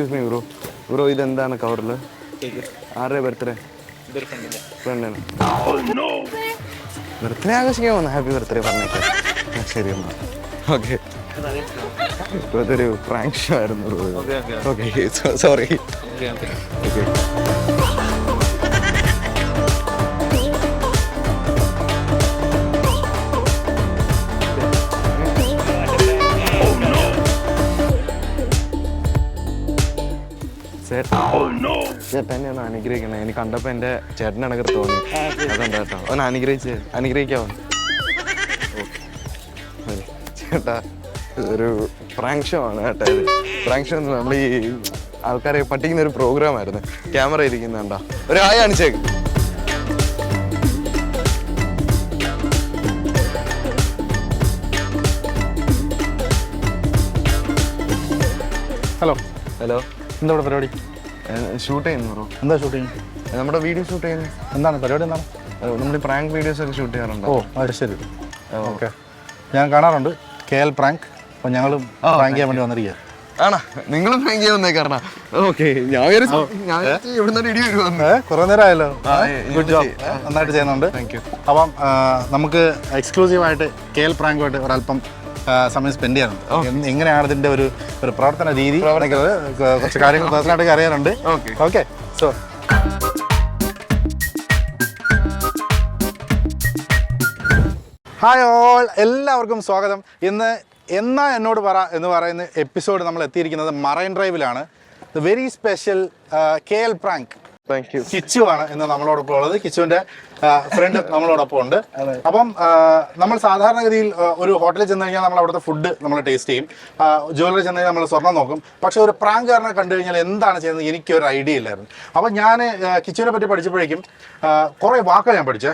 Excuse me bro bro ഇതെന്താണ് കവറിൽ ആരുടെ ബർത്ത്ഡേ ഫ്രണ്ടിന് ബർത്ത്ഡേ ആഘോഷിക്കാൻ വന്നു. ഹാപ്പി ബർത്ത്ഡേ പറഞ്ഞേക്കാം. ശരി എന്നാ. ഓക്കെ അതൊരു പ്രാങ്ക് ഷോ ആയിരുന്നു ബ്രോ ഓക്കെ സോറി ഓക്കെ ചേട്ടാ ചേട്ടാ എന്നെ ഒന്ന് അനുഗ്രഹിക്കണേ എനിക്ക് കണ്ടപ്പോ എന്റെ ചേട്ടനാണ് തോന്നി. അതുകൊണ്ട് കേട്ടോ? ഒന്ന് അനുഗ്രഹിച്ച്. അനുഗ്രഹിക്കാവോ. ചേട്ടാ ഒരു പ്രാങ്ക് ഷോ ആണ് കേട്ടോ ഇത്. പ്രാങ്ക് ഷോ നമ്മൾ ഈ ആൾക്കാരെ പറ്റിക്കുന്ന ഒരു പ്രോഗ്രാം ആയിരുന്നു. ക്യാമറ ഇരിക്കുന്നുണ്ടോ? ഒരു ആയ കാണിച്ചേക്ക്. ഹലോ ഹലോ എന്താ ഇവിടെ പരിപാടി? ഷൂട്ട് ചെയ്യുന്നു ബ്രോ എന്താ ഷൂട്ട് ചെയ്യുന്നത്? നമ്മുടെ വീഡിയോ ഷൂട്ട് ചെയ്യുന്നു. എന്താണ്? പരിപാടി എന്താണ്? നമ്മൾ പ്രാങ്ക് വീഡിയോസ് ഒക്കെ ഷൂട്ട് ചെയ്യാറുണ്ടോ. ഓ അത് ശരി. ഓക്കെ. ഞാൻ കാണാറുണ്ട് കെ എൽ പ്രാങ്ക് അപ്പം ഞങ്ങൾ പ്രാങ്ക് ചെയ്യാൻ വേണ്ടി വന്നിരിക്കുക ആണോ? നിങ്ങളും പ്രാങ്ക് ചെയ്യാൻ വന്നേക്കാരണ ഓക്കെ ഞാൻ ഞാൻ ഇവിടുന്ന് ഒരു ഇടി വരുവാന്ന് കുറേ നേരം ആയല്ലോ ഗുഡ് ജോബ് നന്നായിട്ട് ചെയ്യുന്നുണ്ട്. താങ്ക് യു അപ്പം നമുക്ക് എക്സ്ക്ലൂസീവായിട്ട് കെ എൽ പ്രാങ്കുമായിട്ട് ഒരല്പം സമയം സ്പെൻഡ് ചെയ്യാനുണ്ട് എന്ന് എങ്ങനെയാണ് ഇതിന്റെ ഒരു ഒരു പ്രവർത്തന രീതി? കുറച്ച് കാര്യങ്ങൾ പേഴ്സണലായിട്ട് അറിയാനുണ്ട്. ഓക്കെ. സോ ഹായ് ഓൾ എല്ലാവർക്കും സ്വാഗതം. ഇന്ന് എന്നാ എന്നോട് പറ എന്ന് പറയുന്ന എപ്പിസോഡ് നമ്മൾ എത്തിയിരിക്കുന്നത് marine ഡ്രൈവിലാണ്. The very special K L prank Kichu ആണ് ഇന്ന് നമ്മളോടൊപ്പം ഉള്ളത്. കിച്ചുവിന്റെ ഫ്രണ്ട് നമ്മളോടൊപ്പം ഉണ്ട്. അപ്പം നമ്മൾ സാധാരണഗതിയിൽ ഒരു ഹോട്ടലിൽ ചെന്ന് കഴിഞ്ഞാൽ നമ്മൾ അവിടുത്തെ ഫുഡ് നമ്മൾ ടേസ്റ്റ് ചെയ്യും. ജ്വല്ലറി ചെന്ന് കഴിഞ്ഞാൽ നമ്മൾ സ്വർണം നോക്കും. പക്ഷെ ഒരു പ്രാങ്കാരനെ കണ്ടു കഴിഞ്ഞാൽ എന്താണ് ചെയ്യുന്നത് എനിക്ക് ഒരു ഐഡിയ ഇല്ലായിരുന്നു. അപ്പം ഞാൻ കിച്ചനെ പറ്റി പഠിച്ചപ്പോഴേക്കും കുറേ വാക്കുകൾ ഞാൻ പഠിച്ചേ.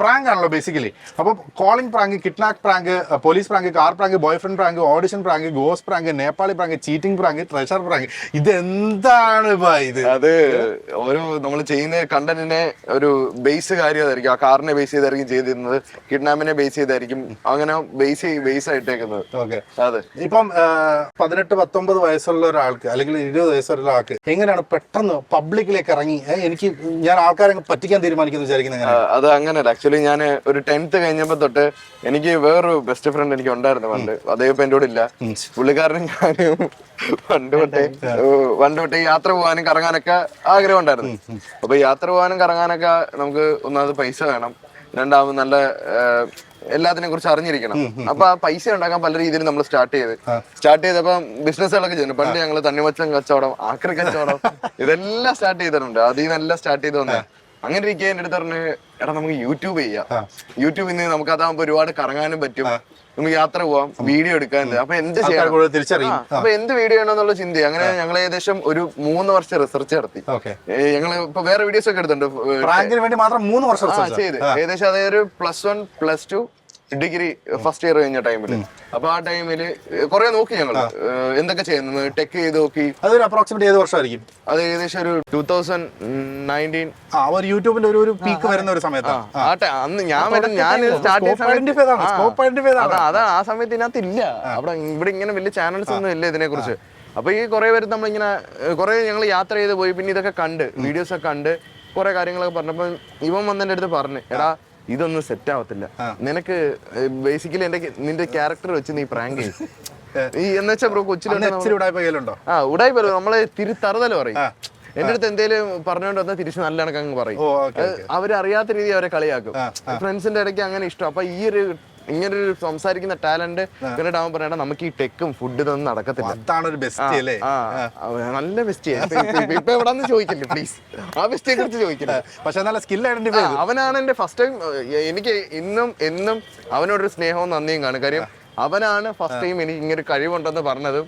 പ്രാങ്ക് ആണല്ലോ ബേസിക്കലി അപ്പം calling prank kidnap prank police prank car prank boyfriend prank audition prank goes prank Nepali prank cheating prank treasure prank ഇതെന്താണ് ഇത്? അത് ഓരോ നമ്മൾ ചെയ്യുന്ന കണ്ടന്റിനെ ഒരു ബേസ് കാര്യം അതായിരിക്കും ആ കാറിനെ ബേസ് ചെയ്തായിരിക്കും ചെയ്തിരുന്നത് കിഡ്നാപ്പിനെ ബേസ് ചെയ്തായിരിക്കും അങ്ങനെ ബേസ് ബേസ് ആയിട്ടേക്കുന്നത്. ഓക്കെ. അതെ. ഇപ്പം പതിനെട്ട് പത്തൊമ്പത് വയസ്സുള്ള ഒരാൾക്ക് അല്ലെങ്കിൽ ഇരുപത് വയസ്സുള്ള ഒരാൾക്ക് എങ്ങനെയാണ് പെട്ടെന്ന് പബ്ലിക്കിലേക്ക് ഇറങ്ങി? എനിക്ക് ഞാൻ ആൾക്കാരെ പറ്റിക്കാൻ തീരുമാനിക്കുന്നു വിചാരിക്കുന്നത് അത് അങ്ങനെയല്ല. ആക്ച്വലി ഞാൻ ഒരു ടെൻത്ത് കഴിഞ്ഞപ്പോ തൊട്ട് എനിക്ക് വേറൊരു ബെസ്റ്റ് ഫ്രണ്ട് എനിക്ക് ഉണ്ടായിരുന്നു പണ്ട്. അദ്ദേഹം എന്റെ കൂടെ ഇല്ല. പുള്ളിക്കാരനും ഞാനും പണ്ട് തൊട്ടേ പണ്ട് തൊട്ടേ യാത്ര പോകാനും കറങ്ങാനൊക്കെ ആഗ്രഹം ഉണ്ടായിരുന്നു അപ്പൊ യാത്ര പോകാനും കറങ്ങാനൊക്കെ നമുക്ക് ഒന്നാമത് പൈസ വേണം. രണ്ടാമത് നല്ല എല്ലാത്തിനെ കുറിച്ച് അറിഞ്ഞിരിക്കണം. അപ്പൊ ആ പൈസ ഉണ്ടാക്കാൻ പല രീതിയിൽ നമ്മൾ സ്റ്റാർട്ട് ചെയ്ത്. സ്റ്റാർട്ട് ചെയ്തപ്പോ ബിസിനസ്സുകളൊക്കെ ചെയ്യുന്നു. പണ്ട് ഞങ്ങൾ തണ്ണിമച്ചം കച്ചവടം ആക്രി കച്ചവടം ഇതെല്ലാം സ്റ്റാർട്ട് ചെയ്തിട്ടുണ്ട്. അതിൽ നിന്നെല്ലാം സ്റ്റാർട്ട് ചെയ്ത് വന്നേ അങ്ങനെ ഇരിക്കുക എന്റെ അടുത്ത് പറഞ്ഞു എടാ നമുക്ക് യൂട്യൂബ് ചെയ്യാം. യൂട്യൂബിൽ നിന്ന് നമുക്ക് അതാകുമ്പോ ഒരുപാട് കറങ്ങാനും പറ്റും. നമുക്ക് യാത്ര പോവാം വീഡിയോ എടുക്കാൻ അപ്പൊ എന്ത് ചെയ്യാം ചെയ്യണം? തിരിച്ചറിയും. അപ്പൊ എന്ത് വീഡിയോ ആണെന്നുള്ള ചിന്ത അങ്ങനെ ഞങ്ങൾ ഏകദേശം ഒരു മൂന്ന് വർഷം റിസർച്ച് നടത്തി. ഞങ്ങൾ ഇപ്പൊ വേറെ വീഡിയോസ് ഒക്കെ എടുത്തിട്ടുണ്ട് പ്രാങ്കിന് വേണ്ടി മാത്രം മൂന്ന് വർഷം ചെയ്ത്. ഏകദേശം അതായത് plus one plus two degree first year കഴിഞ്ഞ ടൈമിൽ അപ്പൊ ആ ടൈമിൽ കുറെ നോക്കി ഞങ്ങൾ എന്തൊക്കെ ചെയ്യുന്നത്? ടെക് ചെയ്ത് നോക്കി. അതൊരു അപ്രോക്സിമേറ്റ് ഏത് വർഷമായിരിക്കും? അത് ഏകദേശം ഒരു ടൂ തൗസൻഡ് നയന്റീൻ ആ ഒരു യൂട്യൂബിന്റെ ഒരു ഒരു പീക്ക് വരുന്ന ഒരു സമയത്താണ് ആ അന്ന് ഞാൻ ഞാൻ സ്റ്റാർട്ട് ചെയ്ത identify ചെയ്തതാണ്, scope identify ചെയ്തതാണ്. അതാ ആ സമയത്ത് ഇതിനകത്ത് ഇല്ല അവിടെ ഇവിടെ ഇങ്ങനെ വലിയ ചാനൽസ് ഒന്നും ഇല്ല ഇതിനെ കുറിച്ച് അപ്പൊ ഈ കുറെ പേര് നമ്മളിങ്ങനെ കുറെ ഞങ്ങൾ യാത്ര ചെയ്ത് പോയി. പിന്നെ ഇതൊക്കെ കണ്ട് വീഡിയോസ് ഒക്കെ കണ്ട് കുറെ കാര്യങ്ങളൊക്കെ പറഞ്ഞപ്പോ ഇവൻ വന്നതിന്റെ അടുത്ത് പറഞ്ഞു എടാ ഇതൊന്നും സെറ്റ് ആവത്തില്ല. നിനക്ക് ബേസിക്കലി എന്റെ നിന്റെ ക്യാരക്ടർ വെച്ച് നീ പ്രാങ്ക് ചെയ്യും. ഈ എന്നുവെച്ചാ ബ്രോ കൊച്ചിലുണ്ടോ ആ ഉടായ്പ നമ്മളെ തിരി തറുതല പറയും. എന്റെ അടുത്ത് എന്തേലും പറഞ്ഞോണ്ട് വന്നാൽ തിരിച്ച് നല്ല കണക്കങ്ങ് പറയും. അവരറിയാത്ത രീതി അവരെ കളിയാക്കും. ഫ്രണ്ട്സിന്റെ ഇടയ്ക്ക് അങ്ങനെ ഇഷ്ടം. അപ്പൊ ഈ ഒരു ഇങ്ങനൊരു സംസാരിക്കുന്ന ടാലന്റ് കണ്ടിട്ട് അവൻ പറയണ നമുക്ക് ഈ ടെക്കും ഫുഡും ഒന്നും നടക്കത്തില്ല. അതാണ് ഒരു ബെസ്റ്റ് അല്ലേ? ആ. അവൻ നല്ല ബെസ്റ്റ് ഇപ്പൊ എവിടെ ചോദിക്കില്ല പ്ലീസ് ആ ബെസ്റ്റിയെ കുറിച്ച് ചോദിക്കില്ല. പക്ഷെ നല്ല സ്കിൽ ഐഡന്റിഫൈ ആ, അവനാണ് എന്റെ ഫസ്റ്റ് ടൈം എനിക്ക് ഇന്നും എന്നും അവനോടൊരു സ്നേഹവും നന്ദിയും കാണും. കാര്യം അവനാണ് ഫസ്റ്റ് ടൈം എനിക്ക് ഇങ്ങനെ ഒരു കഴിവുണ്ടെന്ന് പറഞ്ഞതും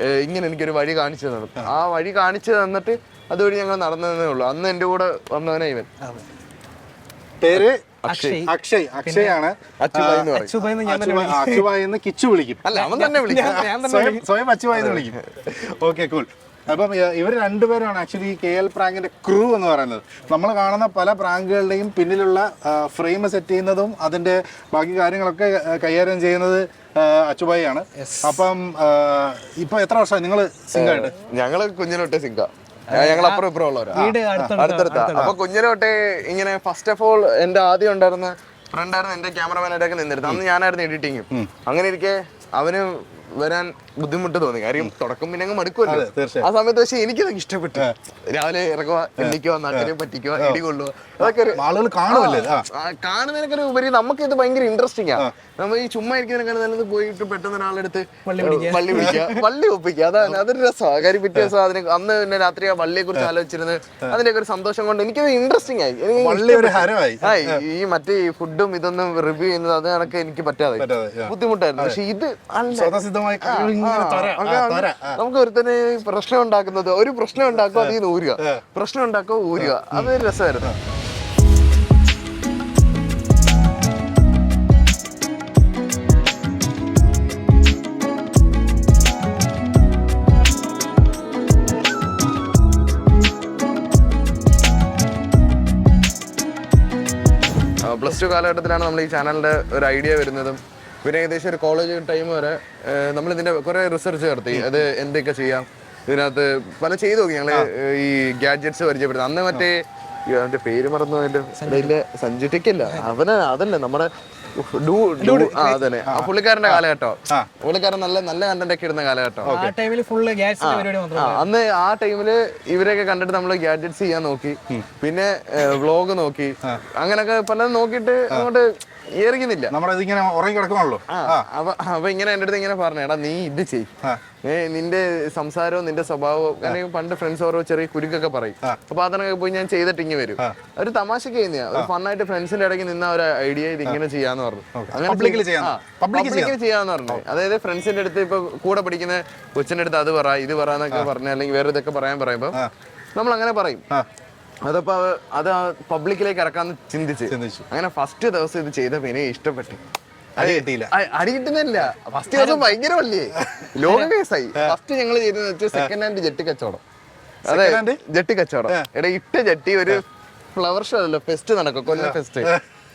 ഏ, ഇങ്ങനെ എനിക്കൊരു വഴി കാണിച്ചു തന്നതും. ആ. വഴി കാണിച്ചു തന്നിട്ട് അതുവഴി ഞങ്ങൾ നടന്നതേ ഉള്ളൂ. അന്ന് എന്റെ കൂടെ വന്നവനായി ഇവൻ. പേര്? അക്ഷയ്. അക്ഷയ്. അക്ഷയാണ്. ആണ് അച്ചുബായി എന്ന് പറയും. അച്ചുബായി എന്ന് ഞാൻ തന്നെ അച്ചുബായി എന്ന് കിച്ചു വിളിക്കും. അല്ല അവൻ തന്നെ വിളിക്കും. ഞാൻ തന്നെ സ്വയം അച്ചുബായി എന്ന് വിളിക്കും. ഓക്കെ കൂൾ അപ്പം ഇവർ രണ്ടുപേരാണ് ആക്ച്വലി കെ എൽ പ്രാങ്കിന്റെ ക്രൂ എന്ന് പറയുന്നത്. നമ്മൾ കാണുന്ന പല പ്രാങ്കുകളുടെയും പിന്നിലുള്ള ഫ്രെയിം സെറ്റ് ചെയ്യുന്നതും അതിന്റെ ബാക്കി കാര്യങ്ങളൊക്കെ കൈകാര്യം ചെയ്യുന്നത് അച്ചുബായി അച്ചുബായിയാണ്. അപ്പം ഇപ്പൊ എത്ര വർഷമായി നിങ്ങൾ സിംഗായിട്ട് ഞങ്ങൾ കുഞ്ഞിനൊട്ടേ സിങ്ക. ഞങ്ങൾ അപ്പുറം ഇപ്പുറം ഉള്ളവരാ. അടുത്തടുത്ത. അപ്പൊ കുഞ്ഞിലോട്ടെ ഇങ്ങനെ ഫസ്റ്റ് ഓഫ് ഓൾ എന്റെ ആദ്യം ഉണ്ടായിരുന്ന ഫ്രണ്ടായിരുന്നു എന്റെ ക്യാമറമാനായിട്ടൊക്കെ നിന്നിരുന്നത് അന്ന് ഞാനായിരുന്നു എഡിറ്റിങ്ങും അങ്ങനെ ഇരിക്കെ അവന് വരാൻ ബുദ്ധിമുട്ട് തോന്നി. കാര്യം തുടക്കം പിന്നെ അങ്ങ് മടുക്കുമല്ലോ. ആ സമയത്ത് പക്ഷെ എനിക്കതൊക്കെ ഇഷ്ടപ്പെട്ടു. രാവിലെ ഇറങ്ങുക എണ്ണിക്കുക നാട്ടിനെ പറ്റിക്കുക ഇടി കൊള്ളുക അതൊക്കെ ഒരു ആളുകൾ കാണുമല്ലേ കാണുന്നതിനൊക്കെ ഉപരി നമുക്ക് ഇത് ഭയങ്കര ഇൻട്രസ്റ്റിംഗ് ആ. നമ്മൾ ഈ ചുമ്മാ ഇരിക്കുന്നതിനൊക്കെ നല്ലത് പോയിട്ട് പെട്ടെന്ന് ഒരാളെടുത്ത് വള്ളി പിടിക്കുക. വള്ളി ഒപ്പിക്കുക. അതാണ് അതൊരു രസമാണ് കാര്യം പിറ്റേ ദിവസം അതിന് അന്ന് പിന്നെ രാത്രി ആ വള്ളിയെ കുറിച്ച് ആലോചിച്ചിരുന്നത് അതിന്റെയൊക്കെ ഒരു സന്തോഷം കൊണ്ട് എനിക്കത് ഇൻട്രസ്റ്റിംഗ് ആയി. ഒരു ഈ- മറ്റേ ഫുഡും ഇതൊന്നും റിവ്യൂ ചെയ്യുന്നത് അത് കണക്ക് എനിക്ക് പറ്റാതെ, ബുദ്ധിമുട്ടായിരുന്നു. പക്ഷെ ഇത് അല്ല. ആ. നമുക്ക് ഒരുത്തന്നെ പ്രശ്നം ഉണ്ടാക്കുന്നത് ഒരു പ്രശ്നം ഉണ്ടാക്കുക അതിൽ നിന്ന് ഊരുക. പ്രശ്നം ഉണ്ടാക്കുക ഊരുക. അത് രസമായിരുന്നു. പ്ലസ് ടു കാലഘട്ടത്തിലാണ് നമ്മൾ ഈ ചാനലിന്റെ ഒരു ഐഡിയ വരുന്നതും പിന്നെ ഏകദേശം ഒരു കോളേജ് ടൈം വരെ നമ്മൾ ഇതിന്റെ കുറെ റിസർച്ച് നടത്തി. അത് എന്തൊക്കെ ചെയ്യാം ഇതിനകത്ത് പല ചെയ്തു നോക്കി. ഞങ്ങൾ ഈ ഗാഡ്ജറ്റ്സ് പരിചയപ്പെടുന്നത് അന്ന് മറ്റേ അവന്റെ പേര് മറന്നു അതിന്റെ സഞ്ജു. ടിക്കല്ല. അവന് അതല്ലേ നമ്മുടെ അതന്നെ. ആ പുള്ളിക്കാരന്റെ കാലഘട്ടം. പുള്ളിക്കാരൻ നല്ല നല്ല കണ്ടന്റ് ഒക്കെ ഇടുന്ന കാലഘട്ടം. അന്ന് ആ ടൈമിൽ ഇവരെയൊക്കെ കണ്ടിട്ട് നമ്മൾ ഗാഡ്ജറ്റ്സ് ചെയ്യാൻ നോക്കി. പിന്നെ വ്ലോഗ് നോക്കി. അങ്ങനൊക്കെ പലതും നോക്കിട്ട് അങ്ങോട്ട് ഏറിക്കുന്നില്ല നമ്മുടെ ഇതിങ്ങനെ ഉറങ്ങി കിടക്കണല്ലോ അപ്പൊ അപ്പൊ ഇങ്ങനെ എന്റെ അടുത്ത് ഇങ്ങനെ പറഞ്ഞു എടാ നീ ഇത് ചെയ്. നിന്റെ സംസാരവും നിന്റെ സ്വഭാവവും അല്ലെങ്കിൽ പണ്ട് ഫ്രണ്ട്സ് ഓരോ ചെറിയ കുരുക്കൊക്കെ പറയും. അപ്പൊ അതിനൊക്കെ പോയി ഞാൻ ചെയ്തിട്ട് ഇങ്ങനെ വരും. ഒരു തമാശക്ക് ചെയ്യുന്നതാ ഒരു ഫണ്ണായിട്ട് ഫ്രണ്ട്സിന്റെ ഇടയ്ക്ക് നിന്ന ഒരു ഐഡിയ ഇത് ഇങ്ങനെ ചെയ്യാന്ന് പറഞ്ഞു. പബ്ലിക്കിൽ ചെയ്യാന്ന്. പറഞ്ഞു. അതായത് ഫ്രണ്ട്സിന്റെ അടുത്ത് ഇപ്പൊ കൂടെ പഠിക്കുന്ന കൊച്ചിന്റെ അടുത്ത് അത് പറ ഇത് പറ എന്നൊക്കെ പറഞ്ഞ അല്ലെങ്കിൽ വേറെ ഇതൊക്കെ പറയാൻ പറയുമ്പോ നമ്മൾ അങ്ങനെ പറയും. അതപ്പോ അത് പബ്ലിക്കിലേക്ക് ഇറക്കാന്ന് ചിന്തിച്ച്. അങ്ങനെ ഫസ്റ്റ് ദിവസം ഇത് ചെയ്തപ്പോ എനിക്ക് ഇഷ്ടപ്പെട്ടു. അടി കിട്ടിയില്ല. അടി കിട്ടുന്നില്ല. ഫസ്റ്റ് ദിവസം ഭയങ്കര വല്ലേ ലോക കേസായി ഫസ്റ്റ് ഞങ്ങൾ ചെയ്തതെന്ന് വെച്ചാൽ സെക്കൻഡ് ഹാൻഡ് ജെട്ടി കച്ചവടം. അതെ ജെട്ടി കച്ചവടം. എടാ ഇട്ട ജെട്ടി ഒരു ഫ്ലവർ ഷോ അല്ലല്ലോ ഫെസ്റ്റ് നടക്കും. കൊല്ലം ഫെസ്റ്റ്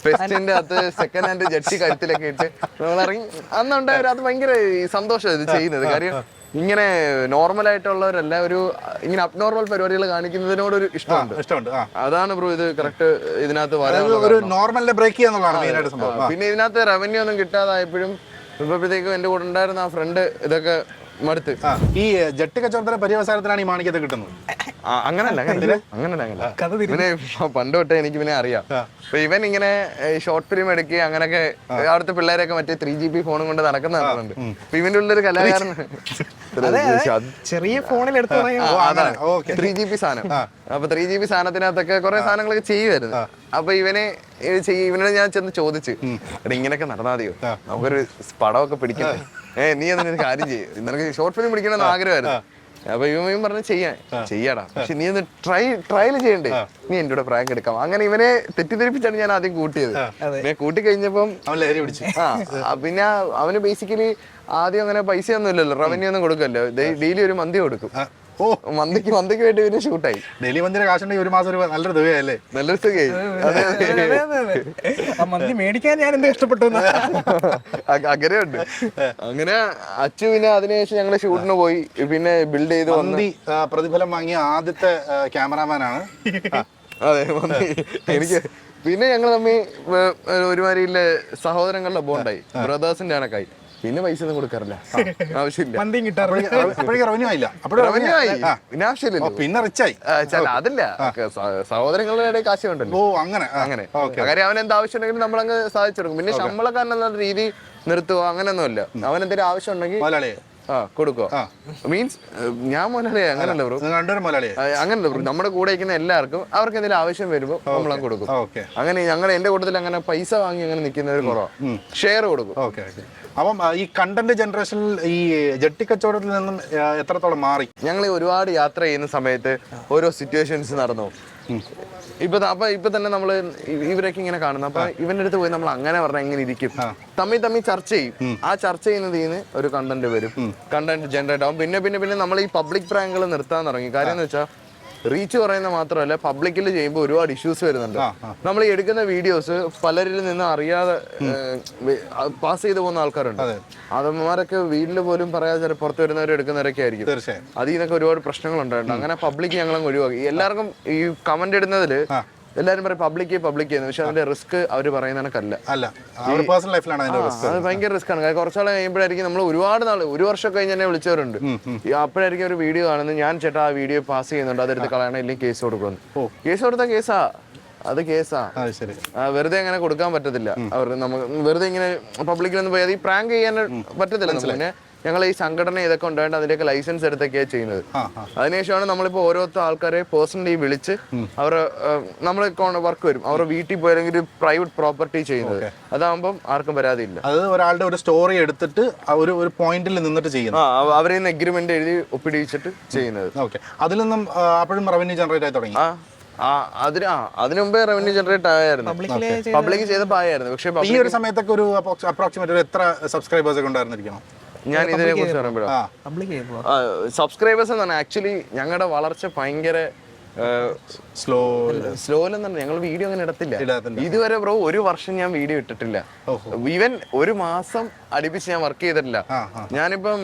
ഫെസ്റ്റിന്റെ അത് സെക്കൻഡ് ഹാൻഡ് ജെട്ടി കഴുത്തിലൊക്കെ ഇട്ട് നമ്മൾ ഇറങ്ങി അന്നുണ്ടായ അത് ഭയങ്കര സന്തോഷം ഇത് ചെയ്യുന്നത്. കാര്യം ഇങ്ങനെ നോർമൽ ആയിട്ടുള്ളവരല്ല ഒരു ഇങ്ങനെ അബ്നോർമൽ പരിപാടികൾ കാണിക്കുന്നതിനോട് ഒരു ഇഷ്ടമുണ്ട് ഇഷ്ടമുണ്ട് അതാണ് ബ്രോ ഇത് കറക്റ്റ് ഇതിനകത്ത് ഒരു നോർമലിനെ ബ്രേക്ക് ചെയ്യാന്നുള്ളതാണ് പിന്നെ ഇതിനകത്ത് റവന്യൂ ഒന്നും കിട്ടാതായപ്പോഴും ഇപ്പോഴത്തേക്കും എന്റെ കൂടെ ഉണ്ടായിരുന്ന ആ ഫ്രണ്ട് ഇതൊക്കെ മടുത്ത്. ഈ ജട്ട് കച്ചവടത്തിന്റെ പര്യവസാനത്തിനാണ് ഈ മാണിക്യത്തെ കിട്ടുന്നത്. ആ, അങ്ങനല്ല അങ്ങനല്ല. അങ്ങനല്ല അങ്ങനല്ല. ഇവനെ പണ്ട് തൊട്ടേ എനിക്ക് പിന്നെ അറിയാം. അപ്പൊ ഇവൻ ഇങ്ങനെ ഷോർട്ട് ഫിലിം എടുക്കുക അങ്ങനൊക്കെ അവിടുത്തെ പിള്ളേരൊക്കെ മറ്റേ ത്രീ ജി ബി ഫോണും കൊണ്ട് നടക്കുന്ന കാണുന്നുണ്ട് അപ്പൊ ഇവന്റെ ഉള്ളൊരു കലാകാരൻ ചെറിയ ഫോണിൽ എടുത്തു. ഓക്കെ ത്രീ ജി ബി സാധനം. അപ്പൊ ത്രീ ജി ബി സാധനത്തിനകത്തൊക്കെ കുറെ സാധനങ്ങളൊക്കെ ചെയ്യുമായിരുന്നു അപ്പൊ ഇവനെ ഇത് ചെയ്യ- ഇവനോട് ഞാൻ ചെന്ന് ചോദിച്ചു എടാ ഇങ്ങനെയൊക്കെ നടന്നാ മതിയോ? നമുക്കൊരു പടമൊക്കെ പിടിക്കട്ടെ ഏ നീ അതിനൊരു കാര്യം ചെയ്യും. നിനക്ക് ഷോർട്ട് ഫിലിം പിടിക്കണമെന്ന് ആഗ്രഹമായിരുന്നു. അപ്പൊ ഇവൻ ഇവൻ പറഞ്ഞു ചെയ്യാൻ ചെയ്യാടാ. പക്ഷെ നീ ഒന്ന് ട്രൈ ട്രയൽ ചെയ്യണ്ടേ? നീ എന്റെ കൂടെ പ്രാങ്ക് എടുക്കാം. അങ്ങനെ ഇവനെ തെറ്റിദ്ധരിപ്പിച്ചാണ് ഞാൻ ആദ്യം കൂട്ടിയത്. ഞാൻ കൂട്ടി കഴിഞ്ഞപ്പം ആ പിന്നെ അവന് ബേസിക്കലി ആദ്യം അങ്ങനെ പൈസ ഒന്നും ഇല്ലല്ലോ. റവന്യൂ ഒന്നും കൊടുക്കല്ലോ. ഡെയിലി ഒരു മന്തി കൊടുക്കും. മന്തിക്ക് മന്തിക്ക് വേണ്ടി പിന്നെ ഷൂട്ടായി ഡെയിലി മന്ദിര കാശുണ്ടെങ്കിൽ ഒരു മാസം ഒരു നല്ലൊരു തുകയല്ലേ? നല്ലൊരു തുകയായി. അതെ, അതെ, അതെ, അതെ. ആ മന്തി മേടിക്കാൻ ഞാൻ എന്ത് ഇഷ്ടപ്പെട്ടു. അങ്ങനെയുണ്ട്. അങ്ങനെ അച്ചു പിന്നെ അതിനുശേഷം ഞങ്ങൾ ഷൂട്ടിന് പോയി. പിന്നെ ബിൽഡ് ചെയ്ത് വന്ന് മന്തി പ്രതിഫലം വാങ്ങിയ ആദ്യത്തെ ക്യാമറാമാനാണ് അതെ എനിക്ക് പിന്നെ ഞങ്ങൾ തമ്മിൽ ഒരുമാതിരി സഹോദരങ്ങളുടെ ബോണ്ടായി ബ്രദേഴ്സിന്റെ കണക്കായി. പിന്നെ പൈസ ഒന്നും കൊടുക്കാറില്ല. ആവശ്യമില്ല. മന്തിയും കിട്ടാറില്ല. അപ്പോഴേക്കും റവന്യൂ ആയില്ല. റവന്യൂ ആയി. പിന്നെ ഓ ആവശ്യമില്ലല്ലോ പിന്നെ റിച്ചായി അതില്ല ചില അതല്ല. സഹോദരങ്ങളുടെ ഇടയിൽ കാശ് കണ്ടല്ലോ ഓ അങ്ങനെ. അങ്ങനെ. കാര്യം അവൻ എന്താ ആവശ്യം ഉണ്ടെങ്കിലും നമ്മളങ്ങ് സാധിച്ചെടുക്കും. പിന്നെ ശമ്പളക്കാരൻ എന്നുള്ള രീതി നിർത്തുവോ? അങ്ങനെയൊന്നുമില്ല. അവൻ എന്തെങ്കിലും ആവശ്യം ഉണ്ടെങ്കിൽ കൊടുക്കോ. മീൻസ് ഞാൻ മോനെ അങ്ങനല്ല ബ്രോ രണ്ടുപേരും മുതലാളിയെ അങ്ങനല്ല ബ്രോ നമ്മുടെ കൂടെ ഇരിക്കുന്ന എല്ലാവർക്കും അവർക്ക് എന്തെങ്കിലും ആവശ്യം വരുമ്പോൾ നമ്മൾ കൊടുക്കും. അങ്ങനെ ഞങ്ങൾ എന്റെ കൂട്ടത്തിൽ അങ്ങനെ പൈസ വാങ്ങി അങ്ങനെ നിൽക്കുന്നവർ കുറവാണ് ഷെയർ കൊടുക്കും. അപ്പം ഈ കണ്ടന്റ് ജനറേഷനിൽ ഈ ജട്ടി കച്ചവടത്തിൽ നിന്നും എത്രത്തോളം മാറി? ഞങ്ങൾ ഒരുപാട് യാത്ര ചെയ്യുന്ന സമയത്ത് ഓരോ സിറ്റുവേഷൻസ് നടന്നു. ഇപ്പൊ അപ്പൊ ഇപ്പൊ തന്നെ നമ്മൾ ഇ- ഇവരൊക്കെ ഇങ്ങനെ കാണുന്നു. അപ്പൊ ഇവന്റെ അടുത്ത് പോയി നമ്മൾ അങ്ങനെ പറഞ്ഞാൽ എങ്ങനെ ഇരിക്കും? തമ്മിൽ തമ്മിൽ ചർച്ച ചെയ്യും. ആ ചർച്ച ചെയ്യുന്നതിൽ നിന്ന് ഒരു കണ്ടന്റ് വരും. കണ്ടന്റ് ജനറേറ്റ് ആവും. പിന്നെ പിന്നെ പിന്നെ നമ്മൾ ഈ പബ്ലിക് പ്രാങ്കുകൾ നിർത്താൻ തുടങ്ങി. കാര്യം എന്ന് വെച്ചാൽ റീച്ച് പറയുന്ന മാത്രമല്ല പബ്ലിക്കിൽ ചെയ്യുമ്പോൾ ഒരുപാട് ഇഷ്യൂസ് വരുന്നുണ്ട്. നമ്മൾ എടുക്കുന്ന വീഡിയോസ് പലരിൽ നിന്ന് അറിയാതെ പാസ് ചെയ്തു പോകുന്ന ആൾക്കാരുണ്ട്. അതമ്മമാരൊക്കെ വീട്ടിൽ പോലും പറയാതെ ചില പുറത്ത് വരുന്നവരും എടുക്കുന്നവരൊക്കെ ആയിരിക്കും. തീർച്ചയായും. അതിൽ നിന്നൊക്കെ ഒരുപാട് പ്രശ്നങ്ങൾ ഉണ്ടായിട്ടുണ്ട് അങ്ങനെ പബ്ലിക് ഞങ്ങളും ഒഴിവാക്കി. എല്ലാവർക്കും ഈ കമന്റ് ഇടുന്നതിൽ എല്ലാവരും പറയും പബ്ലിക് പബ്ലിക് ചെയ്യുന്നു പക്ഷെ അതിന്റെ റിസ്ക് അവർ പറയുന്ന കണക്കല്ല. അല്ല പേഴ്സണൽ ലൈഫിലാണ് അതിന്റെ റിസ്ക് അത് ഭയങ്കര റിസ്ക് ആണ്. കുറച്ചാൾ കഴിയുമ്പോഴായിരിക്കും നമ്മൾ ഒരുപാട് നാൾ ഒരു വർഷം കഴിഞ്ഞ് എന്നെ വിളിച്ചവരുണ്ട്. അപ്പോഴായിരിക്കും ഒരു വീഡിയോ കാണുന്നത്. ഞാൻ ചേട്ടാ ആ വീഡിയോ പാസ് ചെയ്യുന്നുണ്ട്. അതെടുത്ത് കളയണം ഇല്ലെങ്കിൽ കേസ് കൊടുക്കുന്നു കേസ് കൊടുത്ത കേസാ അത് കേസാ വെറുതെ അങ്ങനെ കൊടുക്കാൻ പറ്റത്തില്ല. അവർ നമുക്ക് വെറുതെ ഇങ്ങനെ പബ്ലിക്കിലൊന്നും പോയി അത് ഈ പ്രാങ്ക് ചെയ്യാൻ പറ്റത്തില്ല. പിന്നെ ഞങ്ങൾ ഈ സംഘടന ഇതൊക്കെ ഉണ്ടായിട്ട് അതിന്റെയൊക്കെ ലൈസൻസ് എടുത്തൊക്കെയാണ് ചെയ്യുന്നത്. അതിനുശേഷമാണ് നമ്മളിപ്പോൾ ഓരോരുത്തർ ആൾക്കാരെ പേഴ്സണലി വിളിച്ച് അവരെ നമ്മൾ വർക്ക് വരും. അവരുടെ വീട്ടിൽ പോയി ഒരു പ്രൈവറ്റ് പ്രോപ്പർട്ടി ചെയ്യുന്നത്. അതാകുമ്പോൾ ആർക്കും പരാതിയില്ല അത് ഒരാളുടെ ഒരു സ്റ്റോറി എടുത്തിട്ട് ഒരു ഒരു പോയിന്റിൽ നിന്നിട്ട് ചെയ്യുന്നത്. അവരെ നിന്ന് എഗ്രിമെന്റ് എഴുതി ഒപ്പിടിച്ചിട്ട് ചെയ്യുന്നത്. ഓക്കെ. അതിൽ നിന്നും അപ്പോഴും റവന്യൂ ജനറേറ്റ് ആയി തുടങ്ങി? അതിന് ആ അതിനു മുമ്പേ റവന്യൂ ജനറേറ്റ് ആയായിരുന്നു. പബ്ലിക് ചെയ്തപ്പോൾ ആയായിരുന്നു. പക്ഷേ ഈ ഒരു സമയത്തൊക്കെ ഒരു അപ്രോക്സിമേറ്റ് എത്ര സബ്സ്ക്രൈബേഴ്സ് ഒക്കെ ഉണ്ടായിരുന്നിരിക്കണം? ഞാൻ ഇതിനെ കുറിച്ച് പറയുമ്പോഴാണ് ചെയ്യുമ്പോൾ സബ്സ്ക്രൈബേഴ്സ് എന്ന് പറഞ്ഞാൽ ആക്ച്വലി ഞങ്ങളുടെ വളർച്ച ഭയങ്കര സ്ലോ സ്ലോലെന്ന് പറഞ്ഞാൽ ഞങ്ങൾ വീഡിയോ അങ്ങനെ ഇടത്തില്ല. ഇതുവരെ ബ്രോ ഒരു വർഷം ഞാൻ വീഡിയോ ഇട്ടിട്ടില്ല. ഈവൻ ഒരു മാസം അടുപ്പിച്ച് ഞാൻ വർക്ക് ചെയ്തിട്ടില്ല. ഞാനിപ്പം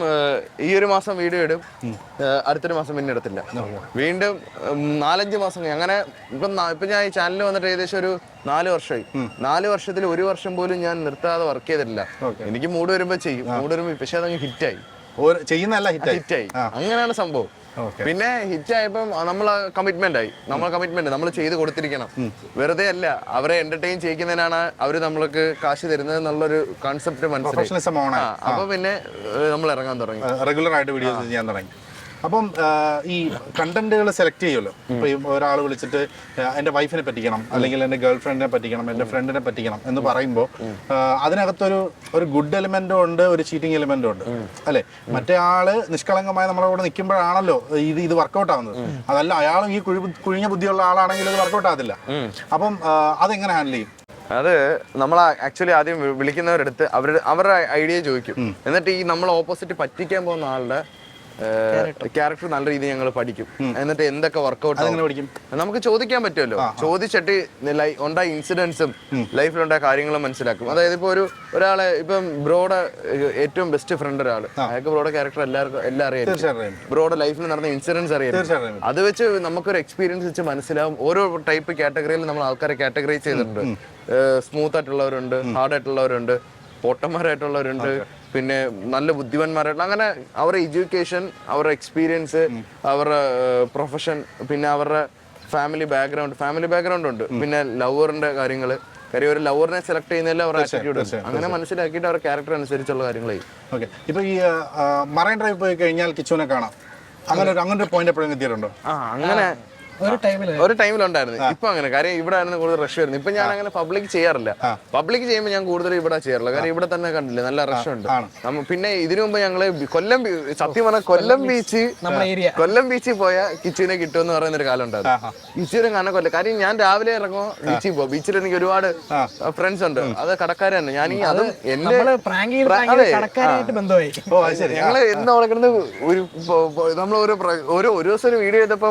ഈ ഒരു മാസം വീഡിയോ ഇടും. അടുത്തൊരു മാസം പിന്നെ ഇടത്തില്ല. വീണ്ടും നാലഞ്ച് മാസം അങ്ങനെ ഇപ്പം ഇപ്പം ഞാൻ ഈ ചാനലിൽ വന്നിട്ട് ഏകദേശം ഒരു നാല് വർഷമായി. നാല് വർഷത്തിൽ ഒരു വർഷം പോലും ഞാൻ നിർത്താതെ വർക്ക് ചെയ്തിട്ടില്ല. എനിക്ക് മൂഡ് വരുമ്പോൾ ചെയ്യും. മൂഡ് വരുമ്പോൾ പക്ഷെ അതങ്ങ് ഹിറ്റായി ഒരു ചെയ്യുന്നല്ല ഹിറ്റായി അങ്ങനെയാണ് സംഭവം. പിന്നെ ഹിറ്റ് ആയപ്പം നമ്മൾ കമ്മിറ്റ്മെന്റ് ആയി. നമ്മൾ കമ്മിറ്റ്മെന്റ് നമ്മൾ ചെയ്ത് കൊടുത്തിരിക്കണം. വെറുതെ അല്ല അവരെ എന്റർടൈൻ ചെയ്യിക്കുന്നതിനാണ് അവർ നമ്മൾക്ക് കാശ് തരുന്നത് എന്നുള്ളൊരു കോൺസെപ്റ്റ് മനസ്സിലായി. അപ്പൊ പിന്നെ നമ്മൾ ഇറങ്ങാൻ തുടങ്ങി. റെഗുലർ ആയിട്ട് വീഡിയോസ് ചെയ്യാൻ തുടങ്ങി. അപ്പം ഈ കണ്ടന്റുകൾ സെലക്ട് ചെയ്യുമല്ലോ. ഇപ്പൊ ഒരാൾ വിളിച്ചിട്ട് എന്റെ വൈഫിനെ പറ്റിക്കണം അല്ലെങ്കിൽ എന്റെ ഗേൾ ഫ്രണ്ടിനെ പറ്റിക്കണം എന്റെ ഫ്രണ്ടിനെ പറ്റിക്കണം എന്ന് പറയുമ്പോൾ അതിനകത്തൊരു ഒരു ഗുഡ് എലിമെന്റും ഉണ്ട് ഒരു ചീറ്റിംഗ് എലിമെന്റും ഉണ്ട്. അല്ലെ? മറ്റേ ആൾ നിഷ്കളങ്കമായി നമ്മുടെ കൂടെ നിൽക്കുമ്പോഴാണല്ലോ ഇത് ഇത് വർക്കൗട്ട് ആവുന്നത്. അതല്ല അയാളും ഈ കുഴി കുഴിഞ്ഞ ബുദ്ധിയുള്ള ആളാണെങ്കിൽ അത് വർക്കൗട്ട് ആകത്തില്ല. അപ്പം അതെങ്ങനെ ഹാൻഡിൽ ചെയ്യും? അത് നമ്മൾ ആക്ച്വലി ആദ്യം വിളിക്കുന്നവരെടുത്ത് അവരുടെ അവരുടെ ഐഡിയ ചോദിക്കും. എന്നിട്ട് ഈ നമ്മൾ ഓപ്പോസിറ്റ് പറ്റിക്കാൻ പോകുന്ന ആളുടെ ക്യാരക്ടർ നല്ല രീതിയിൽ ഞങ്ങൾ പഠിക്കും. എന്നിട്ട് എന്തൊക്കെ വർക്കൗട്ട് അതെങ്ങനെ പഠിക്കും? നമുക്ക് ചോദിക്കാൻ പറ്റുമല്ലോ. ചോദിച്ചിട്ട് ലൈ- ഉണ്ടായ ഇൻസിഡൻസും ലൈഫിലുണ്ടായ കാര്യങ്ങളും മനസ്സിലാക്കും. അതായത് ഇപ്പൊ ഒരു ഒരാളെ ഇപ്പം ബ്രോയുടെ ഏറ്റവും ബെസ്റ്റ് ഫ്രണ്ട് ഒരാൾ അയാൾക്ക് ബ്രോയുടെ ക്യാരക്ടർ എല്ലാവർക്കും എല്ലാം അറിയാം. ബ്രോഡ് ബ്രോയുടെ ലൈഫിൽ നടന്ന ഇൻസിഡൻസ് അറിയാം. അത് വെച്ച് നമുക്കൊരു എക്സ്പീരിയൻസ് വെച്ച് മനസ്സിലാവും. ഓരോ ടൈപ്പ് കാറ്റഗറിയിൽ നമ്മൾ ആൾക്കാരെ കാറ്റഗറൈസ് ചെയ്തിട്ടുണ്ട്. സ്മൂത്ത് ആയിട്ടുള്ളവരുണ്ട് ഹാർഡ് ആയിട്ടുള്ളവരുണ്ട്. പൊട്ടന്മാരായിട്ടുള്ളവരുണ്ട്. പിന്നെ നല്ല ബുദ്ധിമാന്മാരായിട്ടുള്ള അങ്ങനെ അവരുടെ എഡ്യൂക്കേഷൻ അവരുടെ എക്സ്പീരിയൻസ് അവരുടെ പ്രൊഫഷൻ പിന്നെ അവരുടെ ഫാമിലി ബാക്ക്ഗ്രൗണ്ട് ഫാമിലി ബാക്ക്ഗ്രൗണ്ട് ഉണ്ട് പിന്നെ ലവറിന്റെ കാര്യങ്ങൾ കാര്യം ഒരു ലവറിനെ സെലക്ട് ചെയ്യുന്നതിൽ അവരുടെ ആറ്റിറ്റ്യൂഡ് അങ്ങനെ മനസ്സിലാക്കിയിട്ട് അവരുടെ ക്യാരക്ടർ അനുസരിച്ചുള്ള കാര്യങ്ങൾ ചെയ്യും. ഓക്കെ. ഇപ്പൊ ഈ മറൈൻ ഡ്രൈവ് പോയി കഴിഞ്ഞാൽ കിച്ചുവിനെ കാണാം. അങ്ങനെ ഒരു അങ്ങനെ ഒരു പോയിന്റ് എപ്പോഴും എത്തിയിട്ടുണ്ടോ ആ അങ്ങനെ ഒരു ടൈമിൽ. ഒരു ടൈമിലുണ്ടായിരുന്നു. ഇപ്പൊ അങ്ങനെ. കാര്യം ഇവിടെ ആയിരുന്നു കൂടുതൽ റഷ് വരുന്നത്. ഇപ്പൊ ഞാൻ അങ്ങനെ പബ്ലിക് ചെയ്യാറില്ല. പബ്ലിക് ചെയ്യുമ്പോൾ ഞാൻ കൂടുതൽ ഇവിടെ ചെയ്യാറില്ല. കാര്യം ഇവിടെ തന്നെ കണ്ടില്ല? നല്ല റഷ് ഉണ്ട്. പിന്നെ ഇതിനു മുമ്പ് ഞങ്ങൾ കൊല്ലം സത്യം പറഞ്ഞാൽ കൊല്ലം ബീച്ച് കൊല്ലം ബീച്ചിൽ പോയ കിച്ചുവിനെ കിട്ടുമെന്ന് പറയുന്ന ഒരു കാലം ഉണ്ടായിരുന്നു കിച്ചുവിനെ കാണാൻ കൊല്ലം. കാര്യം ഞാൻ രാവിലെ ഇറങ്ങുമോ ബീച്ചിൽ പോകും ബീച്ചിൽ എനിക്ക് ഒരുപാട് ഫ്രണ്ട്സ് ഉണ്ട്. അത് കടക്കാർ തന്നെ. ഞാൻ ഈ അതും എന്റെ ഞങ്ങൾ എന്താ കിടന്ന് ഒരു നമ്മൾ ഓരോ ഓരോ ഒരു ഒരു ദിവസം ഒരു വീഡിയോ ചെയ്തപ്പോ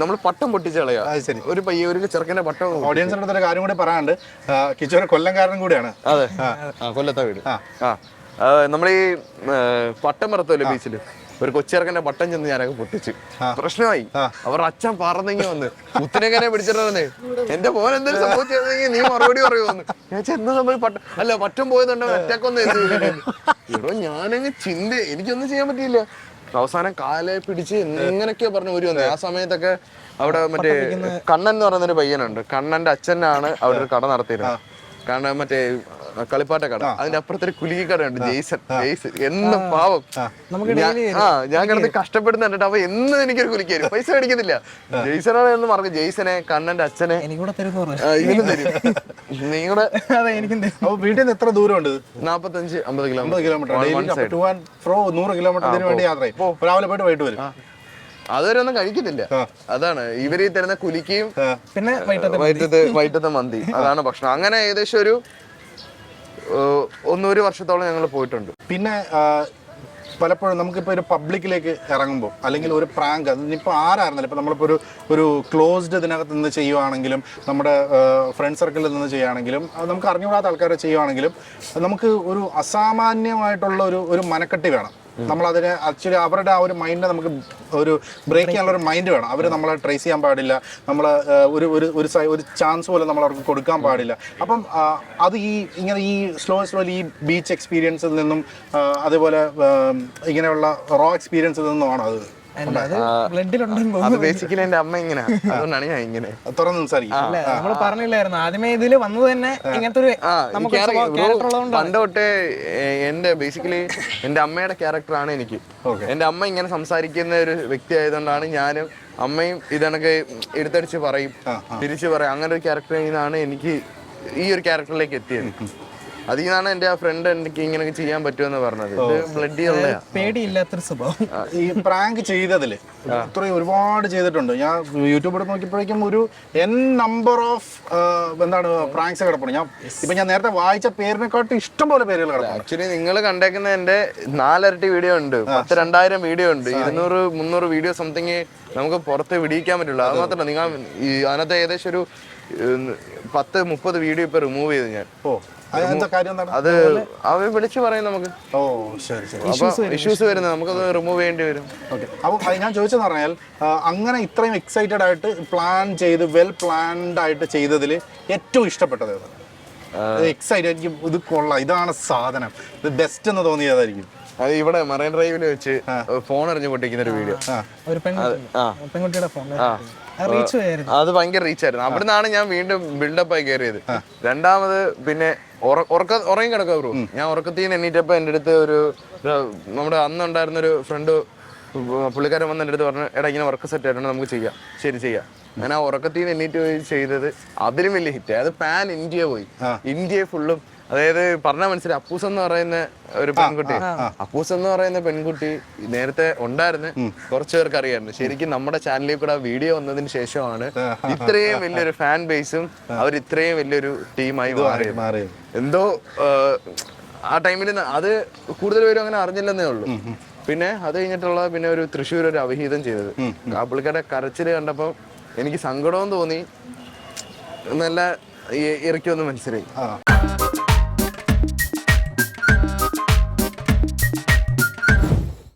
നമ്മൾ പട്ടം പൊട്ടിച്ച് കളയാ അത് ശരി. ഒരു പയ്യ ഒരു ചെറുക്കന്റെ വട്ടം ഓഡിയൻസിന്റെ അടുത്ത് കാര്യം കൂടി പറയാണ്ട് ആ, കിച്ചുവിനെ കൊല്ലംകാരനും കൂടിയാണ്. അതെ. ആ. കൊല്ലത്തെ വീട്. ആ. ആ. നമ്മൾ ഈ പട്ടം പറത്തല്ലോ ബീച്ചിൽ ഒരു കൊച്ചിറക്കന്റെ പട്ടം ചെന്ന് ഞാനൊക്കെ പൊട്ടിച്ച്. പ്രശ്നമായി. അവർ അച്ഛൻ പറന്നെങ്കി വന്ന്. കുത്തിനെങ്ങനെ പിടിച്ചിട്ടേ എന്റെ മോൻ എന്തെങ്കിലും സംഭവിച്ചിരുന്നെങ്കിൽ നീ മറുപടി പറയുമെന്ന് ഞാൻ ചെന്ന് പട്ടം അല്ല പറ്റം പോയതുണ്ടോ അറ്റാക്ക് ഒന്നും ഇവിടെ ഞാനങ്ങ് ചിന്ത എനിക്കൊന്നും ചെയ്യാൻ പറ്റിയില്ല. അവസാനം കാലെ പിടിച്ച് എങ്ങനെയൊക്കെയാ പറഞ്ഞു ഒരു വന്നത് ആ സമയത്തൊക്കെ അവിടെ മറ്റേ കണ്ണൻ എന്ന് പറയുന്ന ഒരു പയ്യനുണ്ട്. കണ്ണന്റെ അച്ഛനാണ് അവിടെ ഒരു കട നടത്തിയിരുന്നത്. കാരണം മറ്റേ കളിപ്പാട്ട കട. അതിന്റെ അപ്പുറത്തൊരു കുലുക്കി ഉണ്ട് ജെയ്സൺ. ജെയ്സൺ. എന്ന പാവം. ആ. ഞാൻ കിടന്ന് കഷ്ടപ്പെടുന്ന കണ്ടിട്ട് അവ എന്നും എനിക്കൊരു കുലിക്ക് തരും. പൈസ മേടിക്കുന്നില്ല. ജെയ്സനാണ് എന്ന് പറഞ്ഞു ജെയ്സനെ കണ്ണന്റെ അച്ഛനെ ഇവനും തരും. അപ്പൊ വീട്ടിൽ നിന്ന് എത്ര ദൂരമുണ്ട് നാപ്പത്തഞ്ച് അമ്പത് അമ്പത് കിലോമീറ്റർ. കിലോമീറ്റർ. ഫ്രോ നൂറ് കിലോമീറ്റർ ഇതിനു വേണ്ടി യാത്ര രാവിലെ പോയിട്ട് വൈകിട്ട് വരും. അതുവരെ ഒന്നും കഴിക്കത്തില്ല. അതാണ്. ഇവർ ഈ തരുന്ന കുലിക്കയും പിന്നെ വൈറ്റത്തെ വൈകിട്ടത്തെ മന്തി. അതാണ് ഭക്ഷണം. അങ്ങനെ ഏകദേശം ഒരു ഒന്നൊരു വർഷത്തോളം ഞങ്ങൾ പോയിട്ടുണ്ട്. പിന്നെ പലപ്പോഴും നമുക്കിപ്പോൾ ഒരു പബ്ലിക്കിലേക്ക് ഇറങ്ങുമ്പോൾ അല്ലെങ്കിൽ ഒരു പ്രാങ്ക് അതിപ്പോൾ ആരായിരുന്നില്ല ഇപ്പോൾ നമ്മളിപ്പോൾ ഒരു ഒരു ക്ലോസ്ഡ് ഇതിനകത്ത് നിന്ന് ചെയ്യുവാണെങ്കിലും നമ്മുടെ ഫ്രണ്ട് സർക്കിളിൽ നിന്ന് ചെയ്യുകയാണെങ്കിലും നമുക്ക് അറിഞ്ഞുകൂടാത്ത ആൾക്കാരെ ചെയ്യുവാണെങ്കിലും നമുക്ക് ഒരു അസാമാന്യമായിട്ടുള്ള ഒരു ഒരു മനക്കെട്ടി വേണം. നമ്മളതിനെ ആക്ച്വലി അവരുടെ ആ ഒരു മൈൻഡ് നമുക്ക് ഒരു ബ്രേക്ക് ചെയ്യാനുള്ള ഒരു മൈൻഡ് വേണം. അവർ നമ്മളെ ട്രേസ് ചെയ്യാൻ പാടില്ല. നമ്മൾ ഒരു ഒരു ഒരു ഒരു ചാൻസ് പോലും നമ്മൾ അവർക്ക് കൊടുക്കാൻ പാടില്ല. അപ്പം അത് ഈ ഇങ്ങനെ ഈ സ്ലോ സ്ലോലി ഈ ബീച്ച് എക്സ്പീരിയൻസിൽ നിന്നും അതേപോലെ ഇങ്ങനെയുള്ള റോ എക്സ്പീരിയൻസ് നിന്നുമാണ് അത്? അത് ബേസിക്കലി എന്റെ അമ്മ ഇങ്ങനെ. അതുകൊണ്ടാണ് ഞാൻ ഇങ്ങനെ. തുറന്ന് സംസാരിക്കും. നമ്മൾ പറഞ്ഞില്ലായിരുന്നു. ആദ്യമേ ഇതിൽ വന്നത് തന്നെ ഇങ്ങനത്തെ ഒരു നമുക്ക് എനിക്കറിയാം ക്യാരക്ടർ ഉള്ളതുകൊണ്ട് പണ്ട് തൊട്ടേ എന്റെ ബേസിക്കലി എന്റെ അമ്മയുടെ ക്യാരക്ടറാണ് എനിക്ക്. എന്റെ അമ്മ ഇങ്ങനെ സംസാരിക്കുന്ന ഒരു വ്യക്തി ആയതുകൊണ്ടാണ് ഞാനും അമ്മയും ഇതണക്ക് എടുത്തടിച്ച് പറയും തിരിച്ചു പറയും. അങ്ങനെ ഒരു ക്യാരക്ടറിൽ നിന്നാണ് എനിക്ക് ഈ ഒരു ക്യാരക്ടറിലേക്ക് എത്തിയത്. അതിൽ നിന്നാണ് എന്റെ ആ ഫ്രണ്ട് എനിക്ക് ഇങ്ങനെ ചെയ്യാൻ പറ്റുമെന്ന് പറഞ്ഞത്. ബ്ലഡി ഉള്ള പേടിയില്ലാത്തൊരു സ്വഭാവം. ഈ പ്രാങ്ക് ചെയ്തതിൽ ഇത്രയും ഒരുപാട് ചെയ്തിട്ടുണ്ട്. ഞാൻ യൂട്യൂബിൽ നോക്കിയപ്പോഴേക്കും ഒരു എൻ നമ്പർ ഓഫ് എന്താണ് പ്രാങ്ക്സ് കിടപ്പുണ്ട്. ഞാൻ ഇപ്പൊ ഞാൻ നേരത്തെ വായിച്ച പേരിനെക്കാട്ടും ഇഷ്ടം പോലെ പേരുകൾ കിടക്കും ആക്ച്വലി നിങ്ങൾ കണ്ടേക്കുന്ന എന്റെ നാലരട്ടി വീഡിയോ ഉണ്ട്. പത്ത് രണ്ടായിരം വീഡിയോ ഉണ്ട്. ഇരുന്നൂറ് മുന്നൂറ് വീഡിയോ സംതിങ് നമുക്ക് പുറത്ത് വിടിയിക്കാൻ പറ്റുള്ളൂ അത് മാത്രമല്ല നിങ്ങൾ അതിനകത്ത് ഏകദേശം ഒരു പത്ത് മുപ്പത് വീഡിയോ ഇപ്പൊ റിമൂവ് ചെയ്തു ഞാൻ. ഓ. അത് അവർ വിളിച്ചു പറയും നമുക്ക്. ഓ ശരി ശരി. അപ്പൊ ഇഷ്യൂസ് വരുന്നത് നമുക്കത് റിമൂവ് ചെയ്യേണ്ടി വരും. ഓക്കെ. അപ്പോൾ ഞാൻ ചോദിച്ചെന്ന് പറഞ്ഞാൽ അങ്ങനെ ഇത്രയും എക്സൈറ്റഡ് ആയിട്ട് പ്ലാൻ ചെയ്ത് വെൽ പ്ലാൻഡ് ആയിട്ട് ചെയ്തതിൽ ഏറ്റവും ഇഷ്ടപ്പെട്ടത് എക്സൈറ്റ് എനിക്ക് ഇത് കൊള്ളാം ഇതാണ് സാധനം. ഇത് ബെസ്റ്റ് എന്ന് തോന്നിയതായിരിക്കും അത് ഇവിടെ മറൈൻ ഡ്രൈവിൽ വെച്ച് ഫോൺ എറിഞ്ഞു പൊട്ടിക്കുന്ന ഒരു വീഡിയോ ഒരു പെൺകുട്ടിയുടെ ഫോൺ അത് ഭയങ്കര റീച്ച് ആയിരുന്നു. അവിടുന്നാണ് ഞാൻ വീണ്ടും ബിൽഡപ്പ് ആയി കയറിയത്. രണ്ടാമത് പിന്നെ ഉറക്ക ഉറങ്ങി കിടക്കുക ബ്രോ ഞാൻ ഉറക്കത്തിൽ നിന്ന് എണ്ണീറ്റപ്പോ എന്റെ അടുത്ത് ഒരു ഒരു നമ്മുടെ അന്നുണ്ടായിരുന്ന ഒരു ഫ്രണ്ട് പുള്ളിക്കാരൻ വന്ന് എന്റെ അടുത്ത് പറഞ്ഞു എടാ ഇങ്ങനെ വർക്ക് സെറ്റ് ആയിട്ടുണ്ട് നമുക്ക് ചെയ്യാം. ശരി ചെയ്യാം. ഞാൻ ആ ഉറക്കത്തിൽ നിന്ന് എണ്ണീറ്റ് പോയി ചെയ്തത് അതിലും വലിയ ഹിറ്റ് അത് പാൻ ഇന്ത്യ പോയി. ഇന്ത്യയെ ഫുള്ളും അതായത് പറഞ്ഞ മനസ്സിലായി. അപ്പൂസ് എന്ന് പറയുന്ന ഒരു പെൺകുട്ടി. അപ്പൂസ് എന്ന് പറയുന്ന പെൺകുട്ടി നേരത്തെ ഉണ്ടായിരുന്നു. കുറച്ചു പേർക്ക് അറിയായിരുന്നു ശരിക്കും നമ്മുടെ ചാനലിൽ കൂടെ വീഡിയോ വന്നതിന് ശേഷമാണ് ഇത്രയും വലിയൊരു ഫാൻ ബേസും അവർ ഇത്രയും വലിയൊരു ടീമായി മാറിയത്. എന്തോ ആ, ടൈമിൽ അത് കൂടുതൽ പേരും അങ്ങനെ അറിഞ്ഞില്ലെന്നേ ഉള്ളൂ. പിന്നെ അത് കഴിഞ്ഞിട്ടുള്ള പിന്നെ ഒരു തൃശ്ശൂർ ഒരു അവിഹിതം ചെയ്തത്. ആ പുള്ളിക്കാരുടെ കരച്ചിൽ കണ്ടപ്പോൾ എനിക്ക് സങ്കടവും തോന്നി. നല്ല ഇറക്കി വന്ന് മനസ്സിലായി.